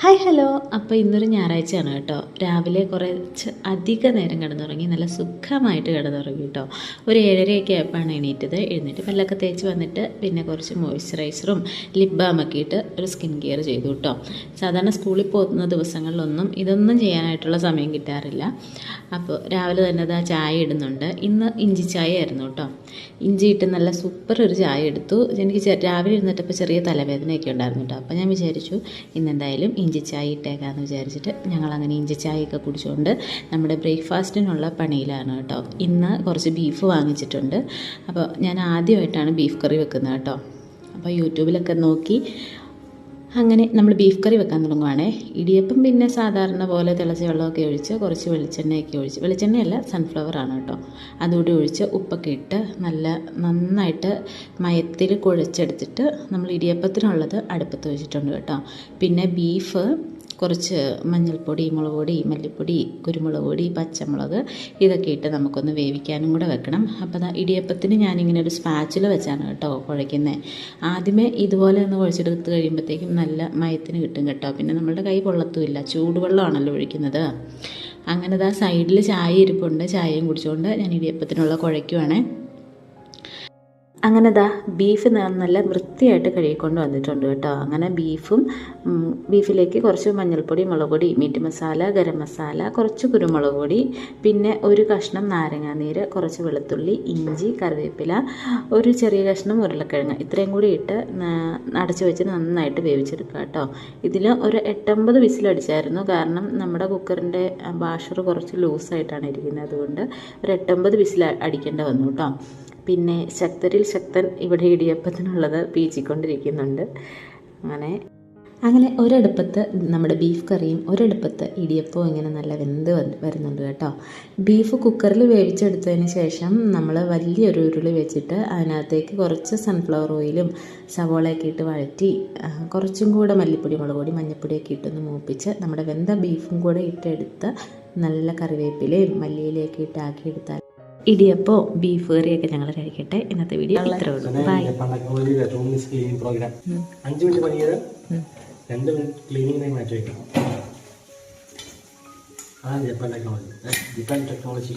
Hi hello. അപ്പോൾ ഇന്നൊരു ഞായറാഴ്ചയാണ് കേട്ടോ. രാവിലെ കുറച്ച് അധിക നേരം കിടന്നുറങ്ങി നല്ല സുഖമായിട്ട് കിടന്നുറങ്ങി കേട്ടോ. ഒരു ഏഴരയൊക്കെ ആയപ്പോഴാണ് എണീറ്റത്. എഴുന്നേറ്റ് പല്ലൊക്കെ തേച്ച് വന്നിട്ട് പിന്നെ കുറച്ച് മോയ്സ്ചറൈസറും ലിപ് ബാമൊക്കെ ഇട്ട് ഒരു സ്കിൻ കെയർ ചെയ്തു കേട്ടോ. സാധാരണ സ്കൂളിൽ പോകുന്ന ദിവസങ്ങളിലൊന്നും ഇതൊന്നും ചെയ്യാനായിട്ടുള്ള സമയം കിട്ടാറില്ല. അപ്പോൾ രാവിലെ തന്നെ അത് ആ ചായ ഇടുന്നുണ്ട്. ഇന്ന് ഇഞ്ചി ചായ ആയിരുന്നു കേട്ടോ. ഇഞ്ചി ഇട്ട് നല്ല സൂപ്പർ ഒരു ചായ എടുത്തു. എനിക്ക് രാവിലെ ഇരുന്നിട്ടപ്പോൾ ചെറിയ തലവേദനയൊക്കെ ഉണ്ടായിരുന്നു കേട്ടോ. അപ്പോൾ ഞാൻ വിചാരിച്ചു ഇന്നെന്തായാലും ഇഞ്ചി ചായ ഇട്ടേക്കാമെന്ന് വിചാരിച്ചിട്ട് ഞങ്ങളങ്ങനെ ഇഞ്ചി ചായയൊക്കെ കുടിച്ചുകൊണ്ട് നമ്മുടെ ബ്രേക്ക്ഫാസ്റ്റിനുള്ള പണിയിലാണ് കേട്ടോ. ഇന്ന് കുറച്ച് ബീഫ് വാങ്ങിച്ചിട്ടുണ്ട്. അപ്പോൾ ഞാൻ ആദ്യമായിട്ടാണ് ബീഫ് കറി വെക്കുന്നത് കേട്ടോ. അപ്പോൾ യൂട്യൂബിലൊക്കെ നോക്കി അങ്ങനെ നമ്മൾ ബീഫ് കറി വെക്കാൻ തുടങ്ങുവാണേ. ഇടിയപ്പം പിന്നെ സാധാരണ പോലെ തിളച്ച വെള്ളമൊക്കെ ഒഴിച്ച് കുറച്ച് വെളിച്ചെണ്ണയൊക്കെ ഒഴിച്ച് വെളിച്ചെണ്ണയല്ല സൺഫ്ലവർ ആണ് കേട്ടോ. അതുകൂടി ഒഴിച്ച് ഉപ്പൊക്കെ ഇട്ട് നല്ല നന്നായിട്ട് മയത്തിൽ കുഴച്ചെടുത്തിട്ട് നമ്മൾ ഇടിയപ്പത്തിനുള്ളത് അടുപ്പത്ത് വെച്ചിട്ടുണ്ട് കേട്ടോ. പിന്നെ ബീഫ് കുറച്ച് മഞ്ഞൾപ്പൊടി മുളക് പൊടി മല്ലിപ്പൊടി കുരുമുളക് പൊടി പച്ചമുളക് ഇതൊക്കെ ഇട്ട് നമുക്കൊന്ന് വേവിക്കാനും കൂടെ വെക്കണം. അപ്പോൾ ദാ ഇടിയപ്പത്തിന് ഞാനിങ്ങനെ ഒരു സ്പാച്ചിൽ വെച്ചാണ് കേട്ടോ കുഴയ്ക്കുന്നത് ആദ്യമേ ഇതുപോലെ ഒന്ന് കുഴച്ചെടുത്ത് കഴിയുമ്പോഴത്തേക്കും നല്ല മയത്തിന് കിട്ടും കേട്ടോ. പിന്നെ നമ്മളുടെ കൈ പൊള്ളത്തുമില്ല. ചൂടുവെള്ളമാണല്ലോ ഒഴിക്കുന്നത്. അങ്ങനെ ദാ സൈഡിൽ ചായ ഇരിപ്പുണ്ട്. ചായയും കുടിച്ചുകൊണ്ട് ഞാൻ ഇടിയപ്പത്തിനുള്ള കുഴയ്ക്കുവാണേ. അങ്ങനെ ദാ ബീഫ് ഞാൻ നല്ല വൃത്തിയായിട്ട് കഴുകിക്കൊണ്ട് വന്നിട്ടുണ്ട് കേട്ടോ. അങ്ങനെ ബീഫും ബീഫിലേക്ക് കുറച്ച് മഞ്ഞൾപ്പൊടി മുളക് പൊടി മീറ്റ് മസാല ഗരം മസാല കുറച്ച് കുരുമുളക് പൊടി പിന്നെ ഒരു കഷ്ണം നാരങ്ങാനീര് കുറച്ച് വെളുത്തുള്ളി ഇഞ്ചി കറിവേപ്പില ഒരു ചെറിയ കഷ്ണം ഉരുളക്കിഴങ്ങ്. ഇത്രയും കൂടി ഇട്ട് അടച്ചു വെച്ച് നന്നായിട്ട് വേവിച്ചെടുക്കുക കേട്ടോ. ഇതിൽ ഒരു എട്ടമ്പത് വിസിലടിച്ചായിരുന്നു കാരണം നമ്മുടെ കുക്കറിന്റെ ബാഷർ കുറച്ച് ലൂസായിട്ടാണ് ഇരിക്കുന്നത്. അതുകൊണ്ട് ഒരു എട്ടമ്പത് വിസിൽ അടിക്കേണ്ട വന്നു കേട്ടോ. പിന്നെ ശക്തരിൽ ശക്തൻ ഇവിടെ ഇടിയപ്പത്തിനുള്ളത് പീച്ചിക്കൊണ്ടിരിക്കുന്നുണ്ട്. അങ്ങനെ അങ്ങനെ ഒരടുപ്പത്ത് നമ്മുടെ ബീഫ് കറിയും ഒരടുപ്പത്ത് ഇടിയപ്പവും ഇങ്ങനെ നല്ല വെന്ത് വരുന്നുണ്ട് കേട്ടോ. ബീഫ് കുക്കറിൽ വേവിച്ചെടുത്തതിന് ശേഷം നമ്മൾ വലിയൊരു ഉരുളി വെച്ചിട്ട് അതിനകത്തേക്ക് കുറച്ച് സൺഫ്ലവർ ഓയിലും സവോളയൊക്കെ ഇട്ട് വഴറ്റി കുറച്ചും കൂടെ മല്ലിപ്പൊടി മുളക് പൊടി മഞ്ഞൾപ്പൊടിയൊക്കെ ഇട്ടൊന്ന് മൂപ്പിച്ച് നമ്മുടെ വെന്ത ബീഫും കൂടെ ഇട്ടെടുത്ത് നല്ല കറിവേപ്പിലയും മല്ലിയിലയൊക്കെ ഇട്ട് ആക്കിയെടുത്താൽ ഇടിയപ്പോ ബീഫ് കറിയൊക്കെ ഞങ്ങൾ കഴിക്കട്ടെ. ഇന്നത്തെ വീഡിയോ ഇത്രേ ഉള്ളൂ. ബൈ ഒരു പ്രോഗ്രാം അഞ്ച് മിനിറ്റ് രണ്ട് മിനിറ്റ് ക്ലീനിങ്ങിനായി മാറ്റി വയ്ക്കണം ആ ജപ്പാൻ ടെക്നോളജി ജപ്പാൻ ടെക്നോളജി